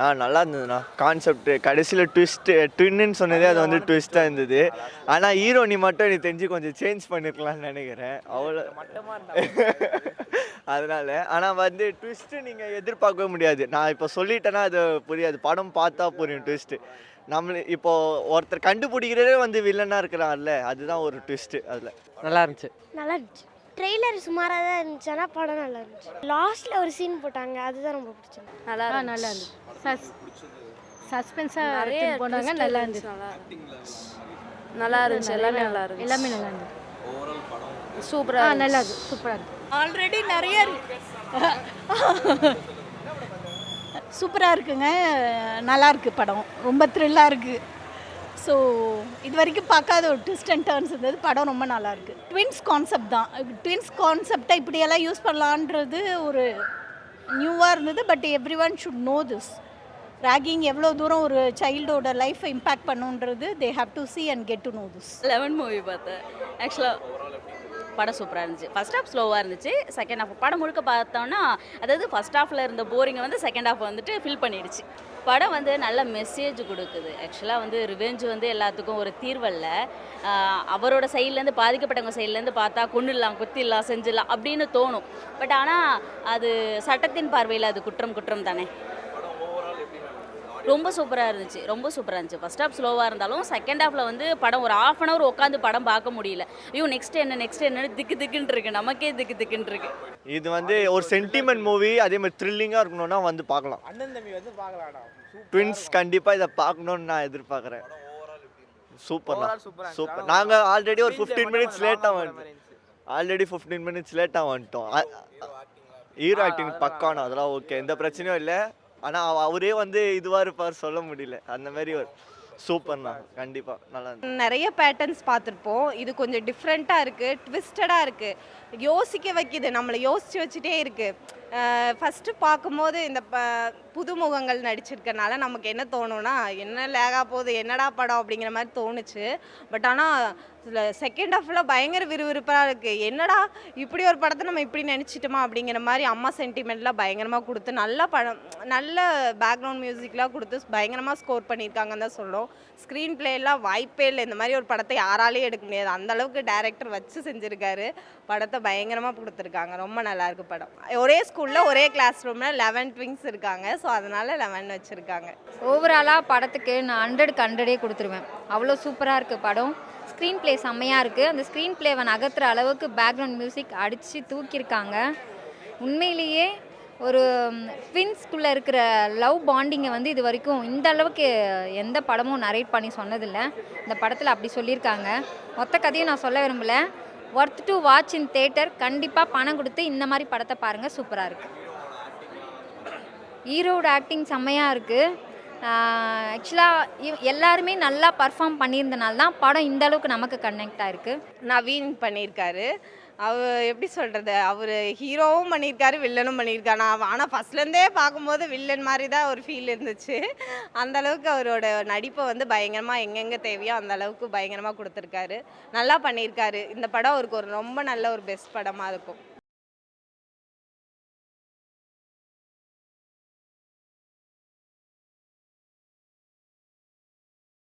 ஆ நல்லா இருந்ததுண்ணா. கான்செப்ட் கடைசியில் ட்விஸ்ட்டு ட்வின்னு சொன்னதே அது வந்து ட்விஸ்ட்டாக இருந்தது. ஆனால் ஹீரோனி மட்டும் எனக்கு தெரிஞ்சு கொஞ்சம் சேஞ்ச் பண்ணிருக்கலாம்னு நினைக்கிறேன். அவ்வளோ அதனால ஆனால் வந்து ட்விஸ்ட்டு நீங்கள் எதிர்பார்க்கவே முடியாது. நான் இப்போ சொல்லிட்டேன்னா அது புரியாது. படம் பார்த்தா புரியும் ட்விஸ்ட்டு நம்மள இப்போ ஒருத்தர் கண்டுபிடிக்கிறதே வந்து வில்லனாக இருக்கிறான்ல அதுதான் ஒரு ட்விஸ்ட்டு அதில். நல்லா இருந்துச்சு. நல்லா இருந்துச்சு. ட்ரெய்லர் சுமாராக தான் இருந்துச்சு ஆனால் படம் நல்லா இருந்துச்சு. லாஸ்ட்டில் ஒரு சீன் போட்டாங்க அதுதான் ரொம்ப பிடிச்சது. நல்லா. நல்லா இருந்துச்சு. சஸ் சஸ்பென்ஸாக நிறைய போனாங்க நல்லா இருந்துச்சு, நல்லா இருந்துச்சு எல்லாமே நல்லா இருந்துச்சு. எல்லாமே நல்லா இருந்துச்சு. சூப்பரா ஆ நல்லா இருக்கு சூப்பராக இருக்கு ஆல்ரெடி நிறைய சூப்பராக இருக்குங்க. நல்லா இருக்கு படம். ரொம்ப த்ரில்லாக இருக்கு. ஸோ இது வரைக்கும் பார்க்காத ஒரு ட்விஸ்ட் அண்ட் டர்ன்ஸ் இருந்தது. படம் ரொம்ப நல்லாயிருக்கு. ட்வின்ஸ் கான்செப்ட் தான். ட்வின்ஸ் கான்செப்டை இப்படியெல்லாம் யூஸ் பண்ணலான்றது ஒரு நியூவாக இருந்தது but everyone should know this ragging எவ்வளோ தூரம் ஒரு சைல்டோட லைஃப்பை impact பண்ணுன்றது they have to see and get to know this eleven movie பார்த்தேன். ஆக்சுவலாக படம் சூப்பராக இருந்துச்சு. ஃபர்ஸ்ட் ஹாஃப் ஸ்லோவாக இருந்துச்சு. செகண்ட் ஹாஃப் படம் முழுக்க பார்த்தோன்னா அதாவது ஃபர்ஸ்ட் ஹாஃபில் இருந்த போரிங்கை வந்து செகண்ட் ஹாஃப் வந்துட்டு ஃபில் பண்ணிடுச்சு. படம் வந்து நல்ல மெசேஜ் கொடுக்குது. ஆக்சுவலாக வந்து ரிவெஞ்ச் வந்து எல்லாத்துக்கும் ஒரு தீர்வல்ல. அவரோட சைட்லேருந்து பாதிக்கப்பட்டவங்க சைட்லேருந்து பார்த்தா கொண்டுடலாம் குத்திடலாம் செஞ்சிடலாம் அப்படின்னு தோணும். பட் ஆனால் அது சட்டத்தின் பார்வையில் அது குற்றம் குற்றம் தானே? ரொம்ப சூப்பராக இருந்துச்சு. ரொம்ப சூப்பராக இருந்துச்சு. ஃபர்ஸ்ட் ஹாஃப் ஸ்லோவாக இருந்தாலும் செகண்ட் ஹாஃபில் வந்து படம் ஒரு ஆஃப் அன் ஹவர் உட்காந்து படம் பார்க்க முடியல. ஐயோ நெக்ஸ்ட் என்ன நெக்ஸ்ட் என்னன்னு திக்கு திக்குன்னு இருக்கு. நமக்கே திக்கு திக்குன்னு இருக்கு. இது வந்து ஒரு சென்டிமெண்ட் மூவி அதே மாதிரி த்ரில்லிங்காக இருக்கணும்னா வந்து பார்க்கலாம். அண்ணன் தம்பி வந்து பார்க்கலாம்டா. ட்வின்ஸ் கண்டிப்பாக இதை பார்க்கணுன்னு நான் எதிர்பார்க்குறேன். Super super. நாங்கள் ஆல்ரெடி ஒரு ஃபிஃப்டீன் மினிட்ஸ் லேட்டாக வந்துட்டோம். ஆல்ரெடி ஃபிஃப்டீன் மினிட்ஸ் லேட்டாக வந்துட்டோம். ஹீரோ ஆக்டிங் பக்கானோ அதெல்லாம் ஓகே எந்த பிரச்சனையும் இல்லை. ஆனால் அவரே வந்து இதுவாக இருப்பார் சொல்ல முடியல. அந்த மாதிரி ஒரு சூப்பர்ண்ணா கண்டிப்பாக நல்லா நிறைய பேட்டர்ன்ஸ் பார்த்துருப்போம். இது கொஞ்சம் டிஃப்ரெண்ட்டாக இருக்குது ட்விஸ்டடாக இருக்குது யோசிக்க வைக்குது நம்மளை யோசித்து வச்சுட்டே இருக்குது ஃபஸ்ட்டு பார்க்கும்போது இந்த ப புதுமுகங்கள் நடிச்சிருக்கனால நமக்கு என்ன தோணும்னா என்ன லேகா போகுது என்னடா படம் அப்படிங்கிற மாதிரி தோணுச்சு. பட் ஆனால் செகண்ட் ஹாஃபில் பயங்கர விறுவிறுப்பாக இருக்குது என்னடா இப்படி ஒரு படத்தை நம்ம இப்படி நினச்சிட்டோமா அப்படிங்கிற மாதிரி அம்மா சென்டிமெண்ட்லாம் பயங்கரமாக கொடுத்து நல்ல படம் நல்ல பேக்ரவுண்ட் மியூசிக்லாம் கொடுத்து பயங்கரமாக ஸ்கோர் பண்ணியிருக்காங்கன்னு தான் சொல்லும் ஸ்க்ரீன் பிளேலாம் வாய்ப்பே இல்லை. இந்த மாதிரி ஒரு படத்தை யாராலையும் எடுக்க முடியாது. அந்தளவுக்கு டேரக்டர் வச்சு செஞ்சுருக்காரு. படத்தை பயங்கரமாக கொடுத்துருக்காங்க. ரொம்ப நல்லாயிருக்கு படம். ஒரே ஸ்கூலில் ஒரே கிளாஸ் ரூமில் லெவன் ட்விங்ஸ் இருக்காங்க. ஸோ அதனால் லெவன் வச்சுருக்காங்க. ஓவராலாக படத்துக்கு நான் ஹண்ட்ரடுக்கு ஹண்ட்ரடே கொடுத்துருவேன். அவ்வளோ சூப்பராக இருக்குது படம். ஸ்க்ரீன் ப்ளே செம்மையாக இருக்குது அந்த ஸ்க்ரீன் ப்ளேவை நகர்த்துற அளவுக்கு பேக்ரவுண்ட் மியூசிக் அடித்து தூக்கியிருக்காங்க. உண்மையிலேயே ஒரு ட்வின்ஸ்குள்ளே இருக்கிற லவ் பாண்டிங்கை வந்து இது வரைக்கும் இந்த அளவுக்கு எந்த படமும் நரேட் பண்ணி சொன்னதில்லை. இந்த படத்தில் அப்படி சொல்லியிருக்காங்க. மொத்த கதையும் நான் சொல்ல விரும்பலை. Worth to watch in theatre கண்டிப்பாக பணம் கொடுத்து இந்த மாதிரி படத்தை பாருங்கள் சூப்பராக இருக்குது ஹீரோட ஆக்டிங் செம்மையாக இருக்குது ஆக்சுவலாக எல்லாருமே நல்லா பர்ஃபார்ம் பண்ணியிருந்தனால தான் படம் இந்த அளவுக்கு நமக்கு கனெக்ட் ஆயிருக்கு. நவீன் பண்ணியிருக்காரு. அவர் எப்படி சொல்கிறது அவர் ஹீரோவும் பண்ணியிருக்காரு வில்லனும் பண்ணியிருக்காரு. நான் ஆனால் ஃபஸ்ட்லேருந்தே பார்க்கும்போது வில்லன் மாதிரி தான் ஒரு ஃபீல் இருந்துச்சு. அந்த அளவுக்கு அவரோட நடிப்பை வந்து பயங்கரமாக எங்கெங்கே தேவையோ அந்த அளவுக்கு பயங்கரமாக கொடுத்துருக்காரு. நல்லா பண்ணியிருக்காரு. இந்த படம் அவருக்கு ஒரு ரொம்ப நல்ல ஒரு பெஸ்ட் படமாக இருக்கும்.